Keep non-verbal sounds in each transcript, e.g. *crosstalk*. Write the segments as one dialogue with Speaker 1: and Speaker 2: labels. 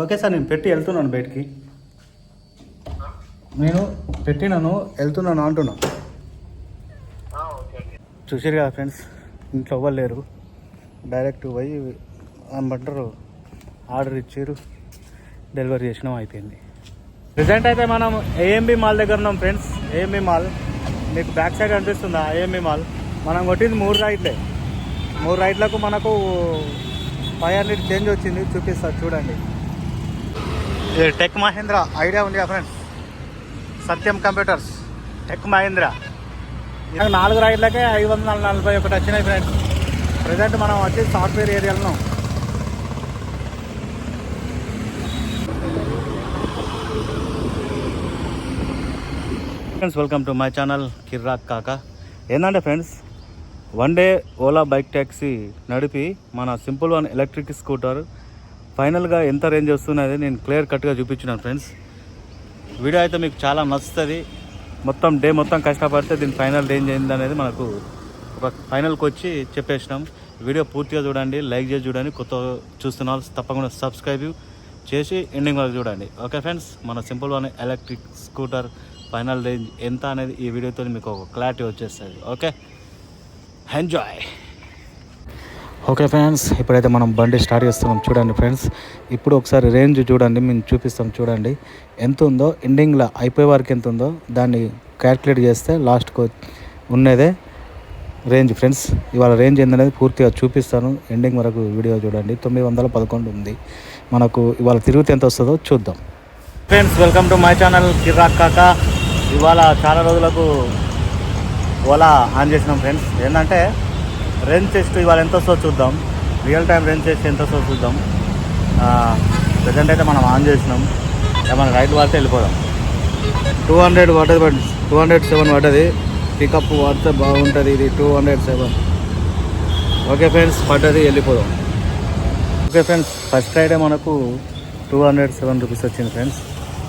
Speaker 1: Okay sir నేను పెట్టి వెళ్తున్నాను బయటికి. నేను పెట్టినాను వెళ్తున్నాను అంటున్నా. చూసారు కదా ఫ్రెండ్స్ ఇంట్లో ఎవ్వరు లేరు. డైరెక్ట్ పోయి ఏమంటారు ఆర్డర్ ఇచ్చారు డెలివరీ చేసినాం అయిపోయింది. ప్రజెంట్ అయితే మనం ఏఎంబి మాల్ దగ్గర ఉన్నాం ఫ్రెండ్స్. AMB mall. మీకు బ్యాక్ సైడ్ అనిపిస్తుందా ఏఎంబి మాల్? మనం కొట్టింది మూడు రైట్లే. మూడు రైట్లకు మనకు ఫైవ్ హండ్రెడ్ చేంజ్ వచ్చింది చూపిస్తా చూడండి. ఇది టెక్ మహేంద్ర ఐడియా ఉంది కదా friends Satyam computers tech Mahindra. నాకు నాలుగు రైడ్లకే ఐదు వందల నలభై ఒకటి వచ్చినాయి ఫ్రెండ్స్ ప్రజెంట్ మనం వచ్చి సాఫ్ట్వేర్ ఏరియాలో friends welcome to my channel Kirrak Kaka ఏంటంటే friends one day Ola bike taxi నడిపి మన సింపుల్ వన్ ఎలక్ట్రిక్ స్కూటర్ ఫైనల్గా ఎంత రేంజ్ వస్తున్నది నేను క్లియర్ కట్గా చూపించినాను ఫ్రెండ్స్. వీడియో అయితే మీకు చాలా నచ్చుతుంది. మొత్తం డే మొత్తం కష్టపడితే దీని ఫైనల్ రేంజ్ అయింది అనేది మనకు ఒక ఫైనల్కి వచ్చి చెప్పేసినాం. వీడియో పూర్తిగా చూడండి లైక్ చేసి చూడండి కొత్త చూస్తున్న వాళ్ళు తప్పకుండా సబ్స్క్రైబ్ చేసి ఎండింగ్ వరకు చూడండి. ఓకే ఫ్రెండ్స్ మన simple one electric scooter final range ఎంత అనేది ఈ వీడియోతో మీకు ఒక క్లారిటీ వచ్చేస్తుంది. Okay enjoy! ఓకే ఫ్రెండ్స్ ఇప్పుడైతే మనం బండి స్టార్ట్ చేస్తున్నాం. చూడండి ఫ్రెండ్స్ ఇప్పుడు ఒకసారి రేంజ్ చూడండి మేము చూపిస్తాం చూడండి. ఎంత ఉందో ఎండింగ్లో అయిపోయే వరకు ఎంత ఉందో దాన్ని క్యాల్కులేట్ చేస్తే లాస్ట్కు ఉన్నదే రేంజ్ ఫ్రెండ్స్. ఇవాళ రేంజ్ ఏందనేది పూర్తిగా చూపిస్తాను. ఎండింగ్ వరకు వీడియో చూడండి. తొమ్మిది వందల పదకొండు ఉంది. మనకు ఇవాళ తిరుగుతే ఎంత వస్తుందో చూద్దాం. Friends welcome to my channel Kirak Kaka. ఇవాళ చాలా రోజులకు ఓలా ఆన్ చేసినాం ఫ్రెండ్స్. ఏంటంటే రేంజ్ టెస్ట్ ఇవాళ ఎంత వస్తుందో చూద్దాం. రియల్ టైం రేంజ్ టెస్ట్ ఎంత వస్తుందో చూద్దాం. ప్రజెంట్ అయితే మనం ఆన్ చేసినాం. ఏమైనా రైట్ వాడితే వెళ్ళిపోదాం. టూ హండ్రెడ్ పడ్డది టూ హండ్రెడ్ సెవెన్ పడ్డది పికప్ వాడితే బాగుంటుంది ఇది two hundred seven okay friends పడ్డది వెళ్ళిపోదాం. ఓకే ఫ్రెండ్స్ ఫస్ట్ రైడే మనకు టూ హండ్రెడ్ సెవెన్ రూపీస్ వచ్చింది ఫ్రెండ్స్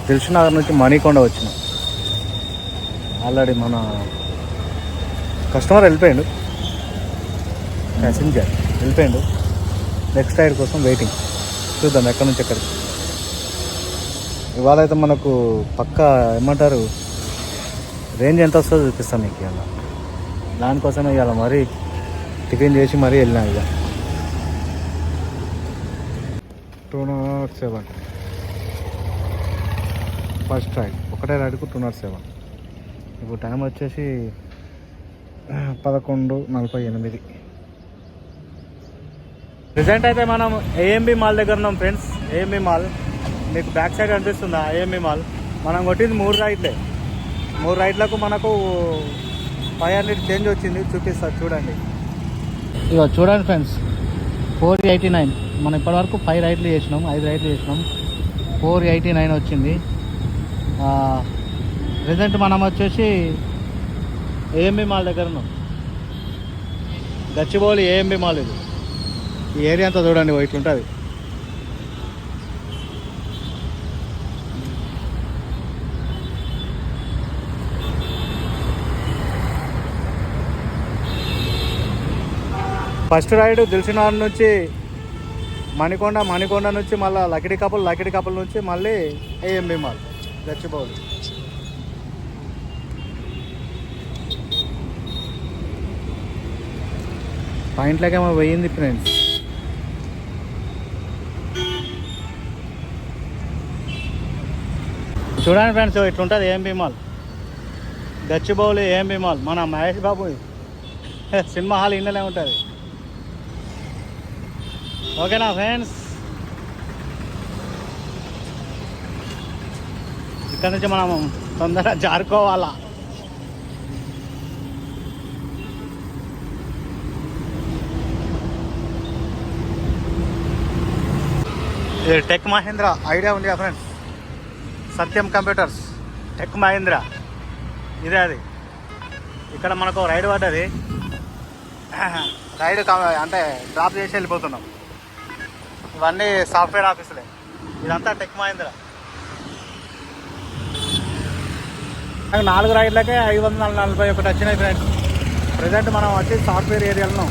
Speaker 1: దిల్షునగర్ నుంచి మణికొండ వచ్చిన. ఆల్రెడీ మన కస్టమర్ వెళ్ళిపోయాడు. ప్యాసింజర్ వెళ్ళిపోయాడు. నెక్స్ట్ రైడ్ కోసం వెయిటింగ్ చూద్దాం ఎక్కడి నుంచి ఎక్కడికి. ఇవాళ అయితే మనకు పక్క ఏమంటారు రేంజ్ ఎంత వస్తుందో చూపిస్తాం మీకు ఇవాళ. దానికోసమే ఇవాళ మరీ టిఫిన్ చేసి మరీ వెళ్ళినా ఇక. Two nought seven first ride ఒకటే రైడ్కు టూ నాట్ సెవెన్ ఇప్పుడు టైం వచ్చేసి పదకొండు నలభై ఎనిమిది. ప్రజెంట్ అయితే మనం ఏఎంబి మాల్ దగ్గర ఉన్నాం ఫ్రెండ్స్ ఏఎంబి మాల్ మీకు బ్యాక్ సైడ్ అనిపిస్తుందా ఏఎంబి మాల్ మనం కొట్టింది మూడు రైట్లే. మూడు రైట్లకు మనకు ఫైవ్ హండ్రెడ్ చేంజ్ వచ్చింది. చూపిస్తారు చూడండి. ఇక చూడండి ఫ్రెండ్స్ ఫోర్ ఎయిటీ నైన్ మనం ఇప్పటివరకు ఫైవ్ రైట్లు చేసినాం ఐదు రైట్లు చేసినాం. ఫోర్ ఎయిటీ నైన్ వచ్చింది ప్రజెంట్ మనం వచ్చేసి ఏఎంబి మాల్ దగ్గర ఉన్నాం. గచ్చిబౌలి ఏఎంబి మాల్ ఇది. ఈ ఏరియా అంతా చూడండి వైట్ ఇట్లుంటుంది. ఫస్ట్ రైడ్ దిల్సినార్ నుంచి మణికొండ మణికొండ నుంచి మళ్ళీ లకిడి కపుల్ లకిడి కపుల్ నుంచి మళ్ళీ ఏఎంబి మాల్ గచ్చిబౌలి పాయింట్లకేమో పోయింది ఫ్రెండ్స్. చూడండి friends ఇట్లుంటుంది AMB mall Gachibowli AMB mall మన మహేష్ బాబు సినిమా హాల్ ఇండలే ఉంటుంది. ఓకేనా ఫ్రెండ్స్? ఇక్కడ నుంచి మనం తొందరగా జారుకోవాలా? ఇది టెక్ మహేంద్ర ఐడియా ఉంది కదా friends. Satyam computers tech Mahindra. ఇదే అది. ఇక్కడ మనకు రైడ్ పడ్డది. రైడ్ అంటే డ్రాప్ చేసి వెళ్ళిపోతున్నాం. ఇవన్నీ సాఫ్ట్వేర్ ఆఫీసులే. ఇదంతా టెక్ మహేంద్ర. నాకు నాలుగు రైడ్లకే ఐదు వందల నలభై ఒకటి వచ్చినాయి ఫ్రెండ్స్. ప్రజెంట్ మనం వచ్చి సాఫ్ట్వేర్ ఏరియాలో.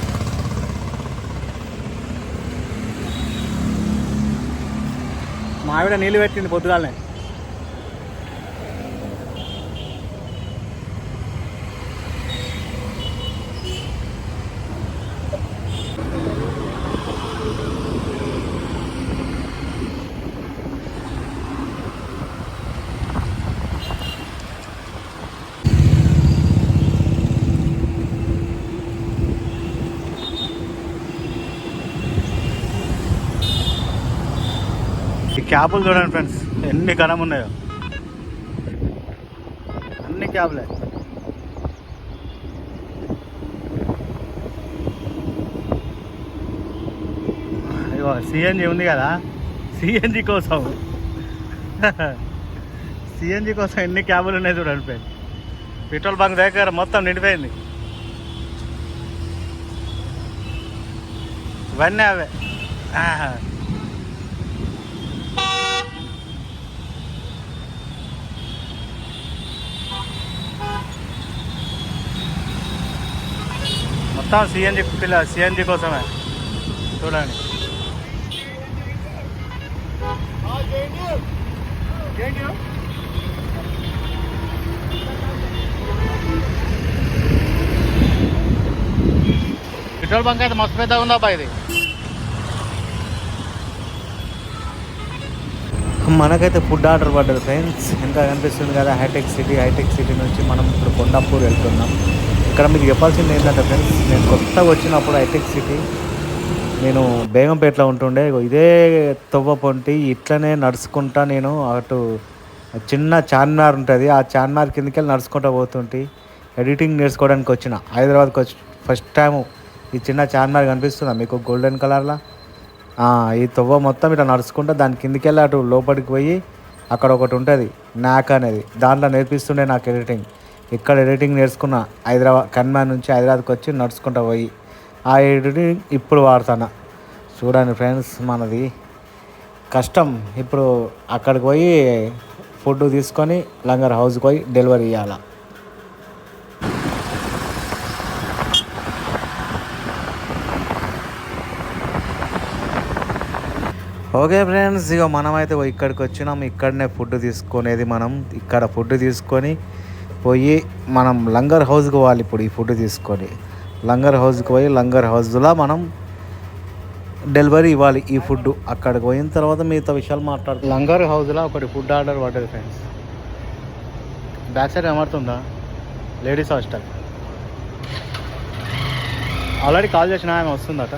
Speaker 1: మా ఆవిడ నీళ్ళు పెట్టింది పొద్దుగాలనే. క్యాబులు చూడండి ఫ్రెండ్స్. ఎన్ని కణం ఉన్నాయో. అన్ని క్యాబులే ఇగో సిఎన్జి ఉంది కదా. సిఎన్జి కోసం. సిఎన్జి కోసం ఎన్ని క్యాబులు ఉన్నాయి చూడండి ఫ్రెండ్ పెట్రోల్ బంక్ దగ్గర మొత్తం నిండిపోయింది. ఇవన్నీ అవే. మొత్తం సిఎన్జి పిల్ల సిఎన్జి కోసమే. చూడండి. పెట్రోల్ బంక్ అయితే మస్తు పెద్దగా ఉందా ఇది. మనకైతే ఫుడ్ ఆర్డర్ పడ్డది ఫ్రెండ్స్. ఇంకా కనిపిస్తుంది కదా హైటెక్ సిటీ హైటెక్ సిటీ నుంచి మనం ఇప్పుడు కొండాపూర్ వెళ్తున్నాం. ఇక్కడ మీకు చెప్పాల్సింది ఏంటంటే ఫ్రెండ్స్ నేను కొత్తగా వచ్చినప్పుడు హైటెక్ సిటీ నేను బేగంపేటలో ఉంటుండే. ఇదే తొవ్వ పొంటి ఇట్లనే నడుచుకుంటా నేను అటు చిన్న చార్మినార్ ఉంటుంది. ఆ చార్మినార్ కిందకి వెళ్ళి నడుచుకుంటా పోతుంటే. ఎడిటింగ్ నేర్చుకోవడానికి వచ్చిన. హైదరాబాద్కి వచ్చి ఫస్ట్ టైము ఈ చిన్న చార్మినార్ కనిపిస్తుందా మీకు? గోల్డెన్ కలర్లో ఈ తొవ్వ మొత్తం ఇట్లా నడుచుకుంటా దాని కిందికి వెళ్ళి అటు లోపలికి పోయి అక్కడ ఒకటి ఉంటుంది నాక్ అనేది. దాంట్లో నేర్పిస్తుండే నాకు ఎడిటింగ్ ఇక్కడ ఎడిటింగ్ నేర్చుకున్న హైదరాబాద్ కన్మా నుంచి హైదరాబాద్కి వచ్చి నడుచుకుంటా పోయి ఆ ఎడిటింగ్ ఇప్పుడు వాడుతాను చూడండి ఫ్రెండ్స్ మనది కష్టం. ఇప్పుడు అక్కడికి పోయి ఫుడ్ తీసుకొని లంగర్ హౌస్కి పోయి డెలివరీ ఇవ్వాలి ఓకే ఫ్రెండ్స్ ఇక మనమైతే ఇక్కడికి వచ్చినాం. ఇక్కడనే ఫుడ్ తీసుకునేది మనం. ఇక్కడ ఫుడ్ తీసుకొని పోయి మనం లంగర్ హౌస్కి పోవాలి ఇప్పుడు ఈ ఫుడ్ తీసుకొని. లంగర్ హౌస్కి పోయి లంగర్ హౌస్లో మనం డెలివరీ ఇవ్వాలి ఈ ఫుడ్. అక్కడికి పోయిన తర్వాత మిగతా విషయాలు మాట్లాడు లంగర్ హౌస్లో ఒకటి ఫుడ్ ఆర్డర్ పడ్డది ఫ్రెండ్స్. బ్యాక్ సైడ్ ఏమవుతుందా లేడీస్ హాస్టల్. ఆల్రెడీ కాల్ చేసిన ఆమె వస్తుందట.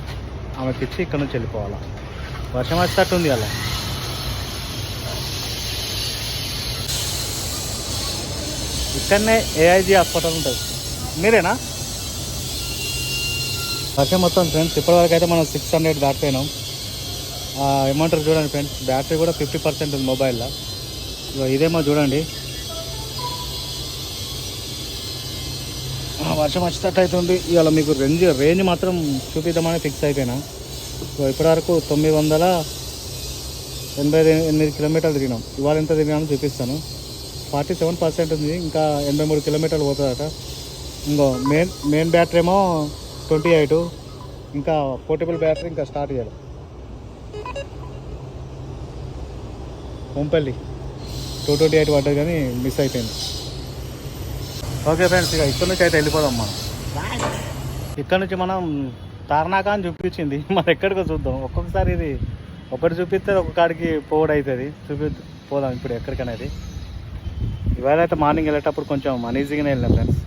Speaker 1: ఆమెకి ఇచ్చి ఇక్కడ నుంచి వెళ్ళిపోవాలా. వర్షం వచ్చేటట్టు ఉంది అలా ఇక్కడనే ఏఐజీ హాస్పిటల్ ఉంటుంది. మీరేనా? వర్షం మొత్తం ఫ్రెండ్స్ ఇప్పటివరకు అయితే మనం సిక్స్ హండ్రెడ్ దాటిపోయినాం. ఏమంటారు చూడండి ఫ్రెండ్స్ బ్యాటరీ కూడా ఫిఫ్టీ పర్సెంట్ ఉంది మొబైల్లో. ఇగో ఇదేమో చూడండి. వర్షం వచ్చేటట్టు అవుతుంది ఇవాళ మీకు రేంజ్ రేంజ్ మాత్రం చూపిద్దామని ఫిక్స్ అయిపోయినా. సో ఇప్పటివరకు తొమ్మిది వందల ఎనభై ఎనిమిది కిలోమీటర్లు తిరిగినాం. ఇవాళ ఎంత తిరిగినామో చూపిస్తాను. ఫార్టీ సెవెన్ పర్సెంట్ ఉంది ఇంకా ఎనభై మూడు కిలోమీటర్లు పోతుందట. ఇంకో మెయిన్ మెయిన్ బ్యాటరీ ఏమో ట్వంటీ ఎయిట్ ఇంకా పోర్టబుల్ బ్యాటరీ ఇంకా స్టార్ట్ చేయాలి. కొంపల్లి టూ ట్వంటీ ఎయిట్ పడ్డది కానీ మిస్ అయిపోయింది. ఓకే ఫ్రెండ్స్ ఇక ఇక్కడ నుంచి అయితే వెళ్ళిపోదాం మనం. ఇక్కడ నుంచి మనం తార్నాక అని చూపించింది. *laughs* మనం ఎక్కడికో చూద్దాం. ఒక్కొక్కసారి ఇది ఒకటి చూపిస్తే ఒక కాడికి పోవడం అవుతుంది. చూపి పోదాం ఇప్పుడు ఎక్కడికనేది. ఇవాళ అయితే మార్నింగ్ వెళ్ళేటప్పుడు కొంచెం అనీజీగానే వెళ్ళాం ఫ్రెండ్స్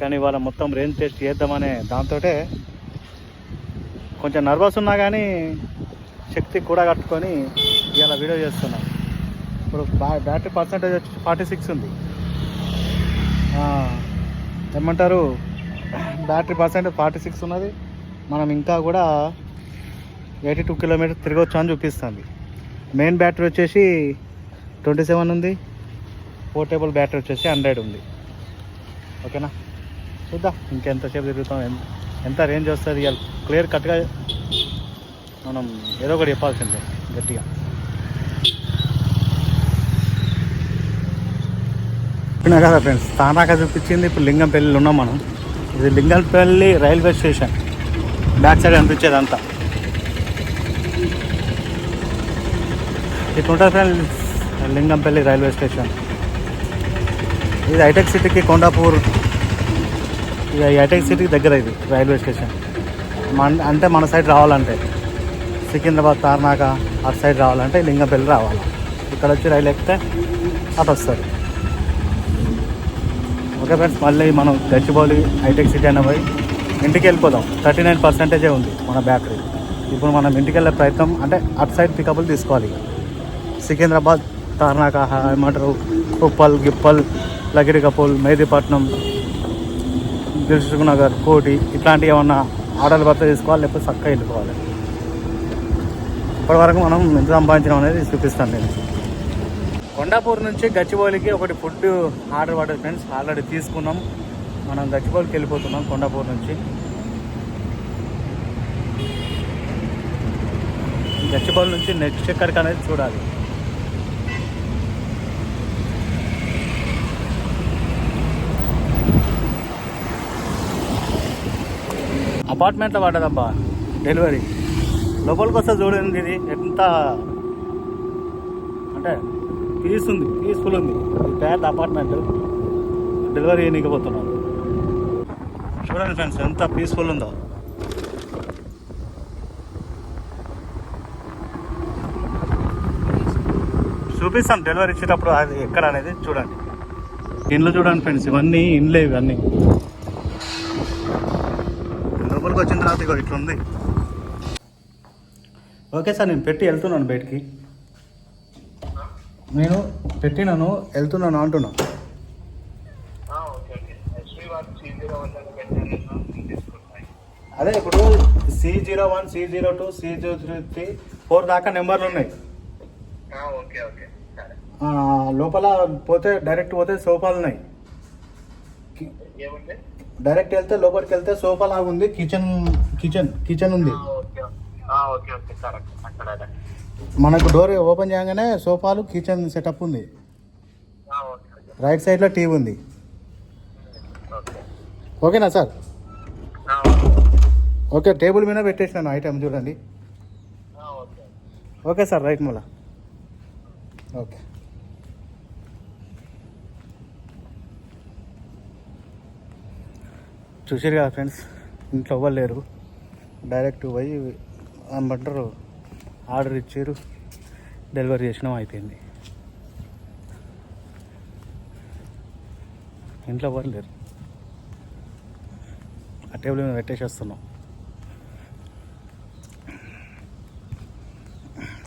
Speaker 1: కానీ ఇవాళ మొత్తం రేంజ్ టెస్ట్ చేద్దామనే దాంతో కొంచెం నర్వస్ ఉన్నా కానీ శక్తి కూడా కట్టుకొని ఇవాళ వీడియో చేస్తున్నాం. ఇప్పుడు బ్యా- బ్యాటరీ పర్సంటేజ్ వచ్చి ఫార్టీ సిక్స్ ఉంది ఏమంటారు? బ్యాటరీ పర్సంటేజ్ ఫార్టీ సిక్స్ ఉన్నది. మనం ఇంకా కూడా ఎయిటీ టూ కిలోమీటర్ తిరగవచ్చు అని చూపిస్తుంది. మెయిన్ బ్యాటరీ వచ్చేసి ట్వంటీ సెవెన్ ఉంది. పోర్టబుల్ బ్యాటరీ వచ్చేసి హండ్రెడ్ ఉంది. ఓకేనా? చూద్దాం ఇంకెంతసేపు తిరుగుతాం ఎంత ఎంత రేంజ్ వస్తుంది ఇవాళ క్లియర్ కట్గా మనం ఏదో ఒకటి చెప్పాల్సిందే గట్టిగా. చెప్పినా కదా ఫ్రెండ్స్ తానాక చూపించింది ఇప్పుడు లింగంపల్లిలో ఉన్నాం మనం. ఇది Lingampalli railway station back side అనిపించేది అంతా ఇట్లుంటుంది ఫ్రెండ్స్ లింగంపల్లి రైల్వే స్టేషన్. ఇది హైటెక్ సిటీకి కొండాపూర్. ఇక హైటెక్ సిటీకి దగ్గర ఇది రైల్వే స్టేషన్. మన అంటే మన సైడ్ రావాలంటే. సికింద్రాబాద్ తార్నాక అటు సైడ్ రావాలంటే లింగంపల్లి రావాలి. ఇక్కడ వచ్చి రైలు ఎక్కితే అటు వస్తారు. ఓకే ఫ్రెండ్స్ మళ్ళీ మనం గచ్చిబౌలి హైటెక్ సిటీ అయినా పోయి ఇంటికి వెళ్ళిపోదాం. థర్టీ నైన్ పర్సెంటేజే ఉంది మన బ్యాటరీ. ఇప్పుడు మనం ఇంటికి వెళ్ళే ప్రయత్నం అంటే అటు సైడ్ పికప్లు తీసుకోవాలి. సికింద్రాబాద్ తార్నాక ఏమంటారు ఉప్పల్ గిప్పల్ లగిరి కపూల్ మెహదీపట్నం దిల్సుఖ్ నగర్ కోటి ఇట్లాంటివి ఏమన్నా ఆర్డర్లు భర్త తీసుకోవాలి లేకపోతే చక్కగా వెళ్ళిపోవాలి. ఇప్పటివరకు మనం ఎంత సంపాదించడం అనేది చూపిస్తాను నేను. కొండాపూర్ నుంచి గచ్చిబౌలికి ఒకటి ఫుడ్ ఆర్డర్ పడ్డది ఫ్రెండ్స్ ఆల్రెడీ తీసుకున్నాం. మనం గచ్చిబౌలికి వెళ్ళిపోతున్నాం కొండాపూర్ నుంచి. గచ్చిబౌలి నుంచి నెక్స్ట్ ఎక్కడికి అనేది చూడాలి. అపార్ట్మెంట్లో పడ్డదబ్బా. డెలివరీ. లోపలికి వస్తే చూడండి ఇది ఎంత అంటే పీస్ ఉంది పీస్ఫుల్ ఉంది. ఇది పెద్ద అపార్ట్మెంట్. డెలివరీ చేయనికపోతున్నాను చూడండి ఫ్రెండ్స్ ఎంత పీస్ఫుల్ ఉందో. చూపిస్తాం డెలివరీ ఇచ్చేటప్పుడు అది ఎక్కడ అనేది చూడండి. ఇండ్లు చూడండి ఫ్రెండ్స్ ఇవన్నీ ఇండ్లే ఇవన్నీ లోపలికి వచ్చిన తర్వాత ఇగో ఇట్లా ఉంది ఓకే సార్ నేను పెట్టి వెళ్తున్నాను బయటికి. నేను పెట్టినాను వెళ్తున్నాను అంటున్నా. అదే ఇప్పుడు C zero one C zero two C zero three four దాకా నెంబర్లు ఉన్నాయి.
Speaker 2: Okay okay. సరే.
Speaker 1: ఆ, లోపల పోతే డైరెక్ట్ పోతే సోఫాలు ఉన్నాయి డైరెక్ట్ వెళ్తే లోపలికి వెళ్తే సోఫా లాగా ఉంది కిచెన్ కిచెన్ కిచెన్ ఉంది. మనకు డోర్ ఓపెన్ చేయగానే సోఫాలు కిచెన్ సెటప్ ఉంది. రైట్ సైడ్లో టీవీ ఉంది.
Speaker 2: ఓకే.
Speaker 1: ఓకేనా సార్?
Speaker 2: ఓకే.
Speaker 1: టేబుల్ మీద పెట్టేసినాను ఐటమ్ చూడండి.
Speaker 2: ఓకే
Speaker 1: సార్ రైట్ మూల. ఓకే. చూసారు కదా ఫ్రెండ్స్ ఇంట్లో ఎవ్వరు లేరు. డైరెక్ట్ పోయి ఏమంటారు ఆర్డర్ ఇచ్చారు డెలివరీ చేసినాం అయిపోయింది. ఇంట్లో ఎవ్వరు లేరు. ఆ టేబుల్ మీద పెట్టేసేస్తున్నాం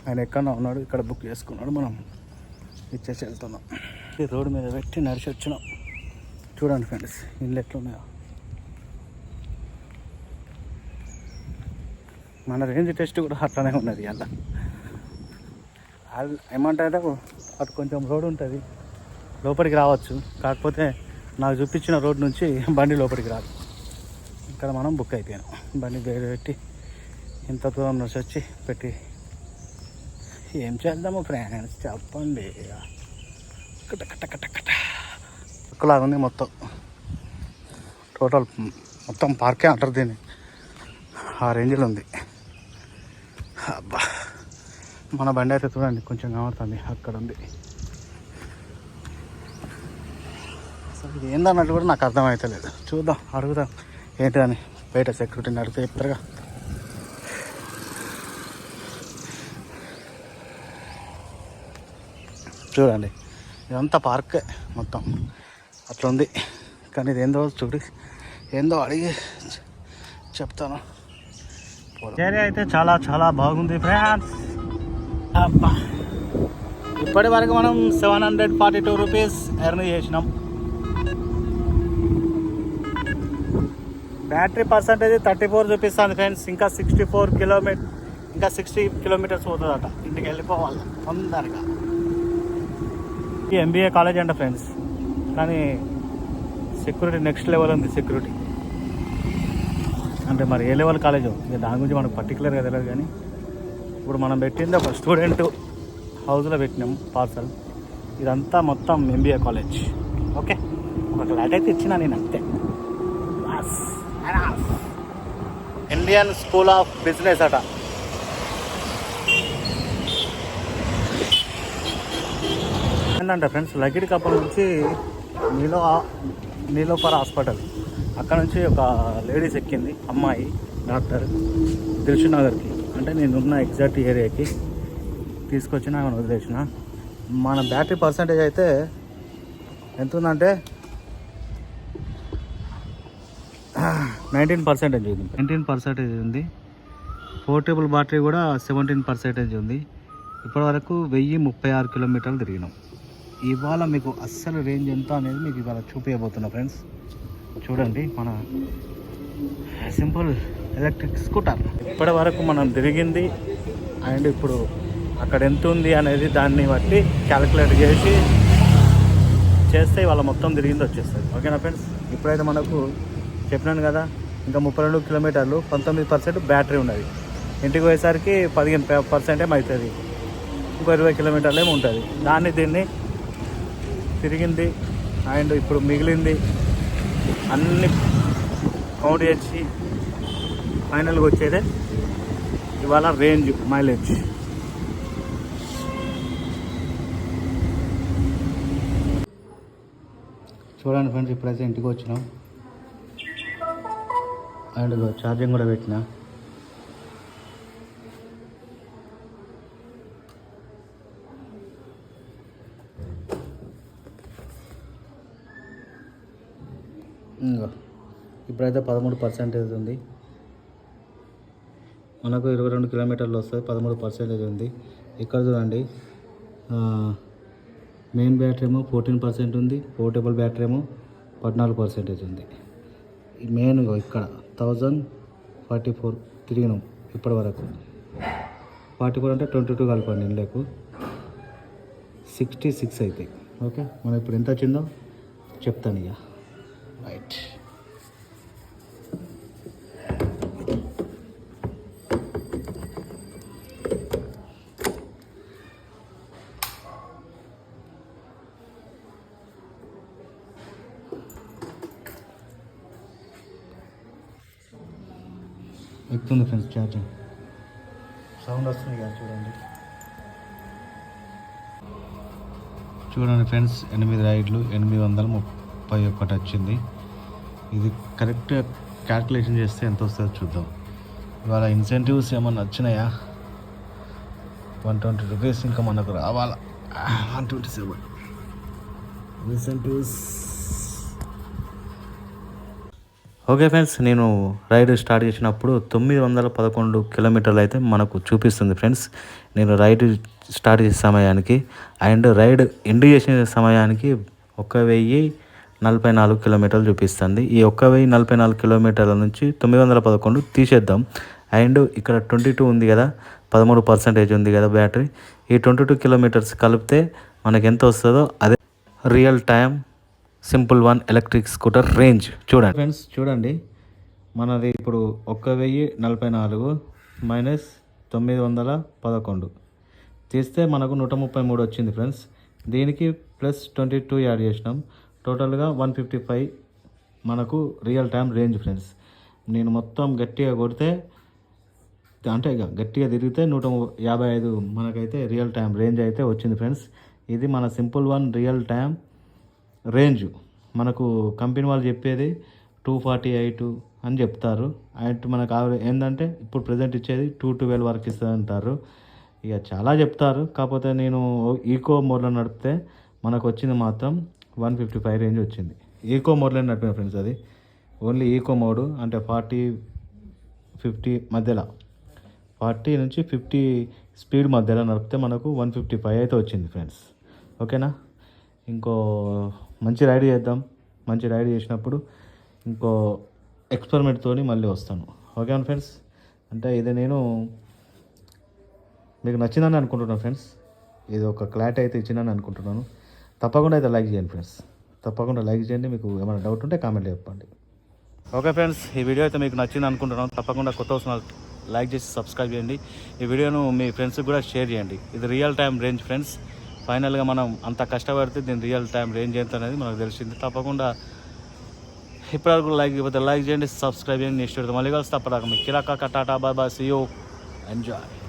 Speaker 1: ఆయన ఎక్కడ ఉన్నాడు ఇక్కడ బుక్ చేసుకున్నాడు మనం. ఇచ్చేసి వెళ్తున్నాం. ఈ రోడ్డు మీద పెట్టి నడిచి వచ్చినాం. చూడండి ఫ్రెండ్స్ ఇల్లు ఎట్లున్నాయో. మన రేంజ్ టెస్ట్ కూడా అట్లానే ఉన్నది అలా. ఏమంటారు? ఏమంటారంటే అటు కొంచెం రోడ్ ఉంటుంది. లోపలికి రావచ్చు. కాకపోతే నాకు చూపించిన రోడ్ నుంచి బండి లోపలికి రాదు. ఇక్కడ మనం బుక్ అయిపోయాను. బండి బయట పెట్టి ఇంత దూరం నుంచి వచ్చి పెట్టి ఏం చేద్దాము ఫ్రెండ్స్ చెప్పండి. కట ఉంది మొత్తం. టోటల్ మొత్తం పార్కే అంటారు దీన్ని. ఆ రేంజ్లో ఉంది. అబ్బా మన బండి అయితే చూడండి కొంచెం కనబడుతుంది అక్కడ ఉంది. అసలు ఇది ఏందన్నట్టు కూడా నాకు అర్థమవుతలేదు చూద్దాం అడుగుదాం. ఏంటిదని బయట సెక్యూరిటీని అడిగితే చెప్తారుగా. చూడండి ఇదంతా పార్కే మొత్తం. అట్లా ఉంది కానీ ఇది ఏందో చూడు ఏందో అడిగి చెప్తాను. ఏరియా అయితే చాలా చాలా బాగుంది ఫ్రెండ్స్. అబ్బా. ఇప్పటి వరకు మనం seven hundred forty two rupees earn చేసినాం. బ్యాటరీ పర్సంటేజ్ థర్టీ ఫోర్ చూపిస్తుంది ఫ్రెండ్స్. ఇంకా సిక్స్టీ ఫోర్ కిలోమీటర్ ఇంకా సిక్స్టీ కిలోమీటర్స్ పోతుందట. ఇంటికి వెళ్ళిపోవాలి తొందరగా. ఈ ఎంబీఏ కాలేజ్ అంట ఫ్రెండ్స్. కానీ సెక్యూరిటీ నెక్స్ట్ లెవెల్ ఉంది సెక్యూరిటీ అంటే మరి ఏ లెవెల్ కాలేజ్ ఇక దాని గురించి మనకు పర్టికులర్గా తెలియదు కానీ ఇప్పుడు మనం పెట్టింది ఒక స్టూడెంట్ హౌస్లో పెట్టినాం పార్సల్ ఇదంతా మొత్తం ఎంబీఏ కాలేజ్ ఓకే ఒక లైట్ అయితే ఇచ్చిన నేను అంతే. ఇండియన్ స్కూల్ ఆఫ్ బిజినెస్ అట. ఏంటంటే ఫ్రెండ్స్ లకిడి కప్ప నుంచి నీలో నీలోఫర్ హాస్పిటల్ అక్కడ నుంచి ఒక లేడీస్ ఎక్కింది అమ్మాయి డాక్టర్ దిల్షునగర్కి అంటే నేనున్న ఎగ్జాక్ట్ ఏరియాకి తీసుకొచ్చిన ఆమెను వదిలేసిన. మన బ్యాటరీ పర్సంటేజ్ అయితే ఎంత ఉందంటే నైన్టీన్ పర్సెంటేజ్ ఉంది. నైన్టీన్ పర్సెంటేజ్ ఉంది. పోర్టబుల్ బ్యాటరీ కూడా సెవెంటీన్ పర్సెంటేజ్ ఉంది. ఇప్పటివరకు వెయ్యి ముప్పై ఆరు కిలోమీటర్లు తిరిగినాం. ఇవాళ మీకు అస్సలు రేంజ్ ఎంత అనేది మీకు ఇవాళ చూపించబోతున్నా ఫ్రెండ్స్. చూడండి మన సింపుల్ ఎలక్ట్రిక్ స్కూటర్. ఇప్పటి వరకు మనం తిరిగింది అండ్ ఇప్పుడు అక్కడ ఎంత ఉంది అనేది దాన్ని బట్టి క్యాలిక్యులేట్ చేసి చేస్తే వాళ్ళ మొత్తం తిరిగింది వచ్చేస్తుంది. ఓకేనా ఫ్రెండ్స్? ఇప్పుడైతే మనకు చెప్పినాను కదా ఇంకా ముప్పై రెండు కిలోమీటర్లు పంతొమ్మిది పర్సెంట్ బ్యాటరీ ఉన్నది. ఇంటికి పోయేసరికి పదిహేను పర్సెంట్ ఏమవుతుంది అవుతుంది. ఇంకో ఇరవై కిలోమీటర్లు ఏమి ఉంటుంది. దాన్ని దీన్ని తిరిగింది అండ్ ఇప్పుడు మిగిలింది అన్ని కౌంట్ చేసి ఫైనల్గా వచ్చేదే ఇవాళ రేంజ్ మైలేజ్ చూడండి ఫ్రెండ్స్ ఇప్పుడైతే ఇంటికి వచ్చినాం. అండ్ ఛార్జింగ్ కూడా పెట్టినా ఇంకో ఇప్పుడైతే పదమూడు పర్సెంటేజ్ ఉంది. మనకు ఇరవై రెండు కిలోమీటర్లు వస్తుంది పదమూడు పర్సెంటేజ్ ఉంది. ఇక్కడ చూడండి మెయిన్ బ్యాటరీ ఏమో ఫోర్టీన్ పర్సెంట్ ఉంది పోర్టబుల్ బ్యాటరీ ఏమో పద్నాలుగు పర్సెంటేజ్ ఉంది. మెయిన్ ఇక్కడ థౌజండ్ ఫార్టీ ఫోర్ తిరిగినాం ఇప్పటి వరకు. ఫార్టీ ఫోర్ అంటే ట్వంటీ టూ కలపండి ఇండ్లకు. సిక్స్టీ సిక్స్ అవుతాయి ఓకే? మనం ఇప్పుడు ఎంత వచ్చిందో చెప్తాను ఇక రైట్. ఎక్కుతుంది ఫ్రెండ్స్ ఛార్జింగ్ సౌండ్ వస్తుంది కదా చూడండి. చూడండి ఫ్రెండ్స్ ఎనిమిది రైడ్లు ఎనిమిది వందల ముప్పై ఒకటి వచ్చింది. ఇది కరెక్ట్ క్యాల్కులేషన్ చేస్తే ఎంత వస్తుందో చూద్దాం. ఇవాళ ఇన్సెంటివ్స్ ఏమన్నా వచ్చినాయా? వన్ ట్వంటీ రూపీస్ ఇంకా మనకు రావాలా? One twenty seven incentives okay friends నేను రైడ్ స్టార్ట్ చేసినప్పుడు తొమ్మిది వందల పదకొండు కిలోమీటర్లు అయితే మనకు చూపిస్తుంది ఫ్రెండ్స్. నేను రైడ్ స్టార్ట్ చేసే సమయానికి అండ్ రైడ్ ఎండ్ చేసిన సమయానికి ఒక వెయ్యి నలభై నాలుగు కిలోమీటర్లు చూపిస్తుంది. ఈ ఒక్క వెయ్యి నలభై నాలుగు కిలోమీటర్ల నుంచి తొమ్మిది వందల పదకొండు తీసేద్దాం. అండ్ ఇక్కడ ట్వంటీ టూ ఉంది కదా పదమూడు పర్సెంటేజ్ ఉంది కదా బ్యాటరీ. ఈ ట్వంటీ టూ కిలోమీటర్స్ కలిపితే మనకు ఎంత వస్తుందో అదే real time simple one electric scooter range. చూడండి. ఫ్రెండ్స్ చూడండి. మనది ఇప్పుడు ఒక్క వెయ్యి నలభై నాలుగు మైనస్ తొమ్మిది వందల పదకొండు. తీస్తే మనకు నూట ముప్పై మూడు వచ్చింది ఫ్రెండ్స్ దీనికి ప్లస్ ట్వంటీ టూ యాడ్ చేసినాం. టోటల్గా వన్ ఫిఫ్టీ ఫైవ్ మనకు రియల్ టైం రేంజ్ ఫ్రెండ్స్ నేను మొత్తం గట్టిగా కొడితే అంటే ఇక గట్టిగా తిరిగితే నూట యాభై ఐదు మనకైతే రియల్ టైం రేంజ్ అయితే వచ్చింది ఫ్రెండ్స్ ఇది మన simple one real time range. మనకు కంపెనీ వాళ్ళు చెప్పేది టూ ఫార్టీ ఎయిట్ అని చెప్తారు. అండ్ మనకు ఆవరేజ్ ఏంటంటే ఇప్పుడు ప్రజెంట్ ఇచ్చేది టూ ట్వెల్వ్ వరకు ఇస్తుంది అంటారు. ఇక చాలా చెప్తారు. కాకపోతే నేను ఈకో మోడ్లో నడిపితే మనకు వచ్చింది మాత్రం వన్ ఫిఫ్టీ ఫైవ్ రేంజ్ వచ్చింది. ఈకో మోడ్లో నడిపిన ఫ్రెండ్స్ అది. ఓన్లీ ఈకో మోడ్ అంటే ఫార్టీ ఫిఫ్టీ మధ్యలో. ఫార్టీ నుంచి ఫిఫ్టీ స్పీడ్ మధ్యలో నడిపితే మనకు వన్ ఫిఫ్టీ ఫైవ్ అయితే వచ్చింది ఫ్రెండ్స్ ఓకేనా ఇంకో మంచి రైడ్ చేద్దాం. మంచి రైడ్ చేసినప్పుడు ఇంకో ఎక్స్పెరిమెంట్తో మళ్ళీ వస్తాను. ఓకేనా ఫ్రెండ్స్ అంటే ఇది నేను మీకు నచ్చిందని అనుకుంటున్నాను ఫ్రెండ్స్ ఇది ఒక క్లారిటీ అయితే ఇచ్చిందని అనుకుంటున్నాను. తప్పకుండా అయితే లైక్ చేయండి ఫ్రెండ్స్ తప్పకుండా లైక్ చేయండి. మీకు ఏమైనా డౌట్ ఉంటే కామెంట్ చెప్పండి. ఓకే ఫ్రెండ్స్ ఈ వీడియో అయితే మీకు నచ్చింది అనుకుంటున్నాను. తప్పకుండా కొత్త వస్తున్న లైక్ చేసి సబ్స్క్రైబ్ చేయండి. ఈ వీడియోను మీ ఫ్రెండ్స్కి కూడా షేర్ చేయండి. ఇది రియల్ టైం రేంజ్ ఫ్రెండ్స్ ఫైనల్గా మనం అంత కష్టపడితే దీని రియల్ టైం రేంజ్ ఎంత అనేది మనకు తెలిసింది. తప్పకుండా ఇప్పటివరకు లైక్ ఇవ్వతే లైక్ చేయండి సబ్స్క్రైబ్ చేయండి నెక్స్ట్ మళ్ళీ కలిసి తప్పరాక మీ కిరాకా కటాటా బాబా సియో ఎంజాయ్.